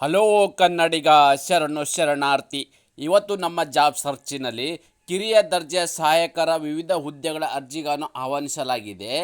Hello ಕನ್ನಡಿಗ, ಶರಣು ಶರಣಾರ್ಥಿ. ಇವತ್ತು ನಮ್ಮ ಜಾಬ್ ಸರ್ಚಿನಲ್ಲಿ ಕಿರಿಯ ದರ್ಜೆ ಸಹಾಯಕರ ವಿವಿಧ ಹುದ್ದೆಗಳ ಅರ್ಜಿಗಳನ್ನು ಆಹ್ವಾನಿಸಲಾಗಿದೆ.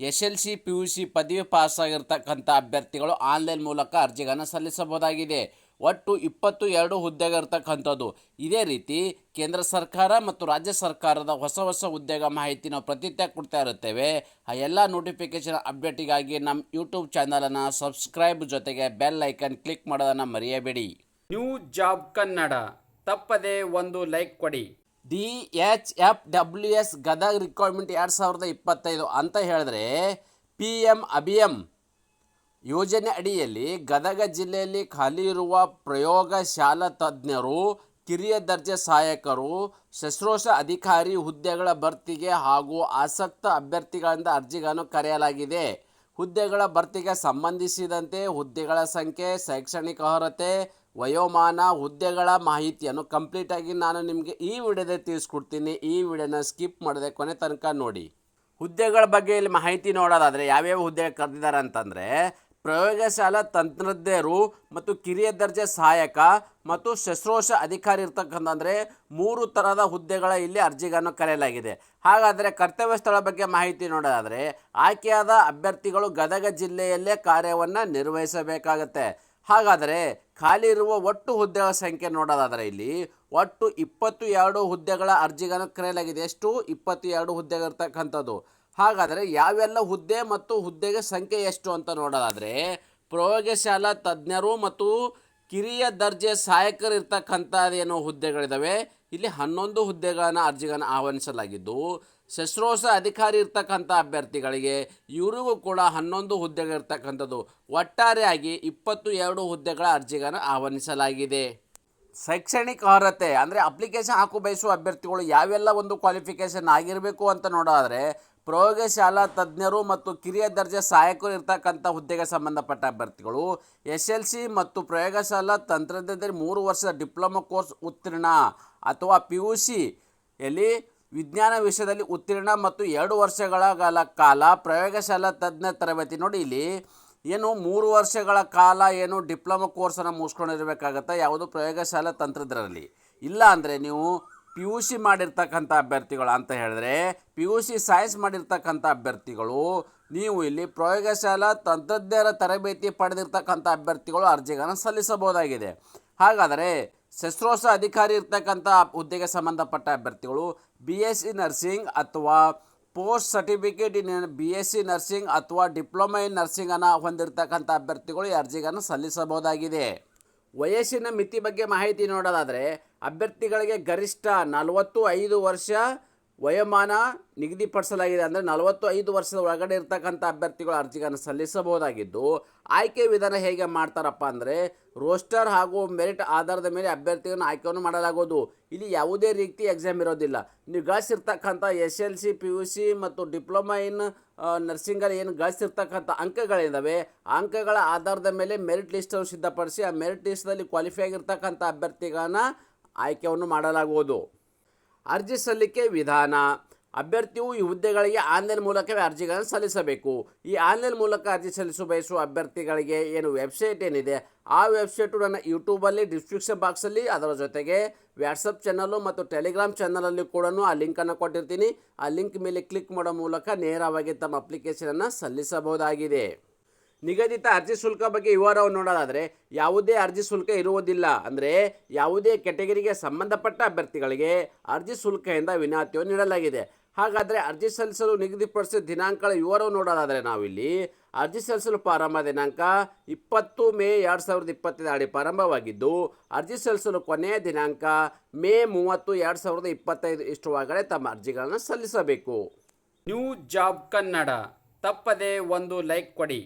S L C P U C ಪದವಿ ಪಾಸಾಗಿರ್ತಕ್ಕಂಥ ಅಭ್ಯರ್ಥಿಗಳು ಆನ್ಲೈನ್ ಮೂಲಕ ಅರ್ಜಿಗಳನ್ನು ಸಲ್ಲಿಸಬಹುದಾಗಿದೆ. ಒಟ್ಟು ಇಪ್ಪತ್ತು ಎರಡು ಹುದ್ದೆಗಳಿರ್ತಕ್ಕಂಥದ್ದು ಇದೇ ರೀತಿ ಕೇಂದ್ರ ಸರ್ಕಾರ ಮತ್ತು ರಾಜ್ಯ ಸರ್ಕಾರದ ಹೊಸ ಹೊಸ ಉದ್ಯೋಗ ಮಾಹಿತಿ ನಾವು ಪ್ರತಿನಿತ್ಯ ಕೊಡ್ತಾ ಇರುತ್ತೇವೆ. ಆ ಎಲ್ಲ ನೋಟಿಫಿಕೇಶನ್ ಅಪ್ಡೇಟಿಗಾಗಿ ನಮ್ಮ ಯೂಟ್ಯೂಬ್ ಚಾನಲನ್ನು ಸಬ್ಸ್ಕ್ರೈಬ್ ಜೊತೆಗೆ ಬೆಲ್ ಐಕನ್ ಕ್ಲಿಕ್ ಮಾಡೋದನ್ನು ಮರೆಯಬೇಡಿ. ನ್ಯೂ ಜಾಬ್ ಕನ್ನಡ ತಪ್ಪದೆ ಒಂದು ಲೈಕ್ ಕೊಡಿ. D H F W S Gadag requirement ಎರಡು ಸಾವಿರದ ಇಪ್ಪತ್ತೈದು ಅಂತ ಹೇಳಿದ್ರೆ ಪಿ ಎಂ ಅಭಿಯಮ್ ಯೋಜನೆ ಅಡಿಯಲ್ಲಿ ಗದಗ ಜಿಲ್ಲೆಯಲ್ಲಿ ಖಾಲಿ ಇರುವ ಪ್ರಯೋಗಶಾಲಾ ತಜ್ಞರು, ಕಿರಿಯ ದರ್ಜೆ ಸಹಾಯಕರು ಶಸ್ತ್ರೋಷ ಅಧಿಕಾರಿ ಹುದ್ದೆಗಳ ಭರ್ತಿಗೆ ಹಾಗೂ ಆಸಕ್ತ ಅಭ್ಯರ್ಥಿಗಳಿಂದ ಅರ್ಜಿಗಳನ್ನು ಕರೆಯಲಾಗಿದೆ. ಹುದ್ದೆಗಳ ಭರ್ತಿಗೆ ಸಂಬಂಧಿಸಿದಂತೆ ಹುದ್ದೆಗಳ ಸಂಖ್ಯೆ, ಶೈಕ್ಷಣಿಕ ಅರ್ಹತೆ, ವಯೋಮಾನ, ಹುದ್ದೆಗಳ ಮಾಹಿತಿಯನ್ನು ಕಂಪ್ಲೀಟಾಗಿ ನಾನು ನಿಮಗೆ ಈ ವಿಡಿಯೋದಲ್ಲಿ ತಿಳಿಸ್ಕೊಡ್ತೀನಿ. ಈ ವಿಡಿಯೋನ ಸ್ಕಿಪ್ ಮಾಡದೆ ಕೊನೆ ತನಕ ನೋಡಿ. ಹುದ್ದೆಗಳ ಬಗ್ಗೆ ಇಲ್ಲಿ ಮಾಹಿತಿ ನೋಡೋದಾದರೆ ಯಾವ್ಯಾವ ಹುದ್ದೆ ಕರೆದಿದ್ದಾರೆ ಅಂತಂದರೆ ಪ್ರಯೋಗಶಾಲಾ ತಂತ್ರಜ್ಞರು ಮತ್ತು ಕಿರಿಯ ದರ್ಜೆ ಸಹಾಯಕ ಮತ್ತು ಶುಶ್ರೂಷ ಅಧಿಕಾರಿ ಇರ್ತಕ್ಕಂಥಂದರೆ ಮೂರು ಥರದ ಹುದ್ದೆಗಳ ಇಲ್ಲಿ ಅರ್ಜಿಗಳನ್ನು ಕರೆಯಲಾಗಿದೆ. ಹಾಗಾದರೆ ಕರ್ತವ್ಯ ಸ್ಥಳ ಬಗ್ಗೆ ಮಾಹಿತಿ ನೋಡೋದಾದರೆ ಆಯ್ಕೆಯಾದ ಅಭ್ಯರ್ಥಿಗಳು ಗದಗ ಜಿಲ್ಲೆಯಲ್ಲೇ ಕಾರ್ಯವನ್ನು ನಿರ್ವಹಿಸಬೇಕಾಗತ್ತೆ. ಹಾಗಾದರೆ ಖಾಲಿ ಇರುವ ಒಟ್ಟು ಹುದ್ದೆಗಳ ಸಂಖ್ಯೆ ನೋಡೋದಾದರೆ ಇಲ್ಲಿ ಒಟ್ಟು ಇಪ್ಪತ್ತು ಎರಡು ಹುದ್ದೆಗಳ ಅರ್ಜಿಗಳನ್ನು ಕರೆಯಲಾಗಿದೆ. ಎಷ್ಟು? ಇಪ್ಪತ್ತು ಎರಡು ಹುದ್ದೆಗಳಿರ್ತಕ್ಕಂಥದ್ದು. ಹಾಗಾದರೆ ಯಾವೆಲ್ಲ ಹುದ್ದೆ ಮತ್ತು ಹುದ್ದೆಗೆ ಸಂಖ್ಯೆ ಎಷ್ಟು ಅಂತ ನೋಡೋದಾದರೆ, ಪ್ರಯೋಗಶಾಲಾ ತಜ್ಞರು ಮತ್ತು ಕಿರಿಯ ದರ್ಜೆ ಸಹಾಯಕರು ಇರ್ತಕ್ಕಂಥದ್ದೇನೋ ಹುದ್ದೆಗಳಿದ್ದಾವೆ ಇಲ್ಲಿ ಹನ್ನೊಂದು ಹುದ್ದೆಗಳನ್ನು ಅರ್ಜಿಗಳನ್ನು ಆಹ್ವಾನಿಸಲಾಗಿದ್ದು ಶಸ್ತ್ರೋಸ ಅಧಿಕಾರಿ ಇರ್ತಕ್ಕಂಥ ಅಭ್ಯರ್ಥಿಗಳಿಗೆ ಇವರಿಗೂ ಕೂಡ ಹನ್ನೊಂದು ಹುದ್ದೆಗಳಿರ್ತಕ್ಕಂಥದ್ದು. ಒಟ್ಟಾರೆಯಾಗಿ ಇಪ್ಪತ್ತು ಎರಡು ಹುದ್ದೆಗಳ ಅರ್ಜಿಗಳನ್ನು ಆಹ್ವಾನಿಸಲಾಗಿದೆ. ಶೈಕ್ಷಣಿಕ ಅರ್ಹತೆ ಅಂದರೆ ಅಪ್ಲಿಕೇಶನ್ ಹಾಕು ಬಯಸುವ ಅಭ್ಯರ್ಥಿಗಳು ಯಾವೆಲ್ಲ ಒಂದು ಕ್ವಾಲಿಫಿಕೇಷನ್ ಆಗಿರಬೇಕು ಅಂತ ನೋಡೋದ್ರೆ ಪ್ರಯೋಗಶಾಲಾ ತಜ್ಞರು ಮತ್ತು ಕಿರಿಯ ದರ್ಜೆ ಸಹಾಯಕರು ಇರ್ತಕ್ಕಂಥ ಹುದ್ದೆಗೆ ಸಂಬಂಧಪಟ್ಟ ಅಭ್ಯರ್ಥಿಗಳು ಎಸ್ ಎಲ್ ಸಿ ಮತ್ತು ಪ್ರಯೋಗಶಾಲಾ ತಂತ್ರಜ್ಞದಲ್ಲಿ ಮೂರು ವರ್ಷದ ಡಿಪ್ಲೊಮಾ ಕೋರ್ಸ್ ಉತ್ತೀರ್ಣ ಅಥವಾ ಪಿ ಯು ಸಿಯಲ್ಲಿ ವಿಜ್ಞಾನ ವಿಷಯದಲ್ಲಿ ಉತ್ತೀರ್ಣ ಮತ್ತು ಎರಡು ವರ್ಷಗಳ ಕಾಲ ಪ್ರಯೋಗಶಾಲಾ ತಜ್ಞ ತರಬೇತಿ ನೋಡಿ ಇಲ್ಲಿ ಏನು ಮೂರು ವರ್ಷಗಳ ಕಾಲ ಏನು ಡಿಪ್ಲೊಮಾ ಕೋರ್ಸನ್ನು ಮುಗಿಸ್ಕೊಂಡಿರಬೇಕಾಗತ್ತೆ, ಯಾವುದು ಪ್ರಯೋಗಶಾಲಾ ತಂತ್ರಜ್ಞರಲ್ಲಿ ಇಲ್ಲ ಅಂದರೆ ನೀವು ಪಿ ಯು ಸಿ ಮಾಡಿರ್ತಕ್ಕಂಥ ಅಭ್ಯರ್ಥಿಗಳು ಅಂತ ಹೇಳಿದ್ರೆ ಪಿ ಯು ಸಿ ಸೈನ್ಸ್ ಮಾಡಿರ್ತಕ್ಕಂಥ ಅಭ್ಯರ್ಥಿಗಳು, ನೀವು ಇಲ್ಲಿ ಪ್ರಯೋಗಶಾಲಾ ತಂತ್ರಜ್ಞರ ತರಬೇತಿ ಪಡೆದಿರ್ತಕ್ಕಂಥ ಅಭ್ಯರ್ಥಿಗಳು ಅರ್ಜಿಗಳನ್ನು ಸಲ್ಲಿಸಬಹುದಾಗಿದೆ. ಹಾಗಾದರೆ ಶಸ್ತ್ರೋಸ ಅಧಿಕಾರಿ ಇರ್ತಕ್ಕಂಥ ಹುದ್ದೆಗೆ ಸಂಬಂಧಪಟ್ಟ ಅಭ್ಯರ್ಥಿಗಳು ಬಿ ಎಸ್ ಸಿ ನರ್ಸಿಂಗ್ ಅಥವಾ post certificate in B S C nursing ಅಥವಾ ಡಿಪ್ಲೊಮಾ ಇನ್ ನರ್ಸಿಂಗನ್ನು ಹೊಂದಿರತಕ್ಕಂಥ ಅಭ್ಯರ್ಥಿಗಳು ಈ ಅರ್ಜಿಗಳನ್ನು ಸಲ್ಲಿಸಬಹುದಾಗಿದೆ. ವಯಸ್ಸಿನ ಮಿತಿ ಬಗ್ಗೆ ಮಾಹಿತಿ ನೋಡೋದಾದರೆ ಅಭ್ಯರ್ಥಿಗಳಿಗೆ ಗರಿಷ್ಠ ನಲವತ್ತು ಐದು ವರ್ಷ ವಯೋಮಾನ ನಿಗದಿಪಡಿಸಲಾಗಿದೆ ಅಂದರೆ ನಲವತ್ತು ಐದು ವರ್ಷದ ಒಳಗಡೆ ಇರ್ತಕ್ಕಂಥ ಅಭ್ಯರ್ಥಿಗಳು ಅರ್ಜಿಗಳನ್ನು ಸಲ್ಲಿಸಬಹುದಾಗಿದ್ದು, ಆಯ್ಕೆ ವಿಧಾನ ಹೇಗೆ ಮಾಡ್ತಾರಪ್ಪ ಅಂದರೆ ರೋಸ್ಟರ್ ಹಾಗೂ ಮೆರಿಟ್ ಆಧಾರದ ಮೇಲೆ ಅಭ್ಯರ್ಥಿಗಳನ್ನು ಆಯ್ಕೆಯನ್ನು ಮಾಡಲಾಗುವುದು. ಇಲ್ಲಿ ಯಾವುದೇ ರೀತಿ ಎಕ್ಸಾಮ್ ಇರೋದಿಲ್ಲ. ನೀವು ಗಳಿಸಿರ್ತಕ್ಕಂಥ S L C P U C ಮತ್ತು ಡಿಪ್ಲೊಮಾ ಇನ್ ನರ್ಸಿಂಗಲ್ಲಿ ಏನು ಗಳಿಸಿರ್ತಕ್ಕಂಥ ಅಂಕಗಳಿದ್ದಾವೆ ಅಂಕಗಳ ಆಧಾರದ ಮೇಲೆ ಮೆರಿಟ್ ಲಿಸ್ಟನ್ನು ಸಿದ್ಧಪಡಿಸಿ ಆ ಮೆರಿಟ್ ಲಿಸ್ಟಲ್ಲಿ ಕ್ವಾಲಿಫೈ ಆಗಿರ್ತಕ್ಕಂಥ ಅಭ್ಯರ್ಥಿಗಳನ್ನು ಆಯ್ಕೆಯನ್ನು ಮಾಡಲಾಗುವುದು. ಅರ್ಜಿ ಸಲ್ಲಿಕೆ ವಿಧಾನ. ಅಭ್ಯರ್ಥಿಯು ಈ ಹುದ್ದೆಗಳಿಗೆ ಆನ್ಲೈನ್ ಮೂಲಕವೇ ಅರ್ಜಿಗಳನ್ನು ಸಲ್ಲಿಸಬೇಕು. ಈ ಆನ್ಲೈನ್ ಮೂಲಕ ಅರ್ಜಿ ಸಲ್ಲಿಸಲು ಬಯಸುವ ಅಭ್ಯರ್ಥಿಗಳಿಗೆ ಏನು ವೆಬ್ಸೈಟ್ ಏನಿದೆ? ಆ ವೆಬ್ಸೈಟು ನನ್ನ ಯೂಟ್ಯೂಬಲ್ಲಿ ಡಿಸ್ಕ್ರಿಪ್ಷನ್ ಬಾಕ್ಸಲ್ಲಿ. ಅದರ ಜೊತೆಗೆ ವ್ಯಾಟ್ಸಪ್ ಚಾನಲ್ಲು ಮತ್ತು ಟೆಲಿಗ್ರಾಮ್ ಚಾನಲಲ್ಲಿ ಕೂಡ ಆ ಲಿಂಕನ್ನು ಕೊಟ್ಟಿರ್ತೀನಿ. ಆ ಲಿಂಕ್ ಮೇಲೆ ಕ್ಲಿಕ್ ಮಾಡೋ ಮೂಲಕ ನೇರವಾಗಿ ತಮ್ಮ ಅಪ್ಲಿಕೇಶನನ್ನು ಸಲ್ಲಿಸಬಹುದಾಗಿದೆ. ನಿಗದಿತ ಅರ್ಜಿ ಶುಲ್ಕ ಬಗ್ಗೆ ವಿವರವನ್ನು ನೋಡೋದಾದರೆ ಯಾವುದೇ ಅರ್ಜಿ ಶುಲ್ಕ ಇರುವುದಿಲ್ಲ. ಅಂದರೆ ಯಾವುದೇ ಕೆಟಗರಿಗೆ ಸಂಬಂಧಪಟ್ಟ ಅಭ್ಯರ್ಥಿಗಳಿಗೆ ಅರ್ಜಿ ಶುಲ್ಕದಿಂದ ವಿನಾಯಿತಿಯನ್ನು ನೀಡಲಾಗಿದೆ. ಹಾಗಾದರೆ ಅರ್ಜಿ ಸಲ್ಲಿಸಲು ನಿಗದಿಪಡಿಸಿದ ದಿನಾಂಕಗಳ ವಿವರವನ್ನು ನೋಡೋದಾದರೆ ನಾವಿಲ್ಲಿ ಅರ್ಜಿ ಸಲ್ಲಿಸಲು ಪ್ರಾರಂಭ ದಿನಾಂಕ ಇಪ್ಪತ್ತು ಮೇ ಎರಡು ಸಾವಿರದ ಇಪ್ಪತ್ತೈದು ಅಡಿ ಪ್ರಾರಂಭವಾಗಿದ್ದು, ಅರ್ಜಿ ಸಲ್ಲಿಸಲು ಕೊನೆಯ ದಿನಾಂಕ ಮೇ ಮೂವತ್ತು ಎರಡು ಸಾವಿರದ ಇಪ್ಪತ್ತೈದು ಇಷ್ಟರೊಳಗಡೆ ತಮ್ಮ ಅರ್ಜಿಗಳನ್ನು ಸಲ್ಲಿಸಬೇಕು. New job Kannada. ತಪ್ಪದೆ ಒಂದು ಲೈಕ್ ಕೊಡಿ.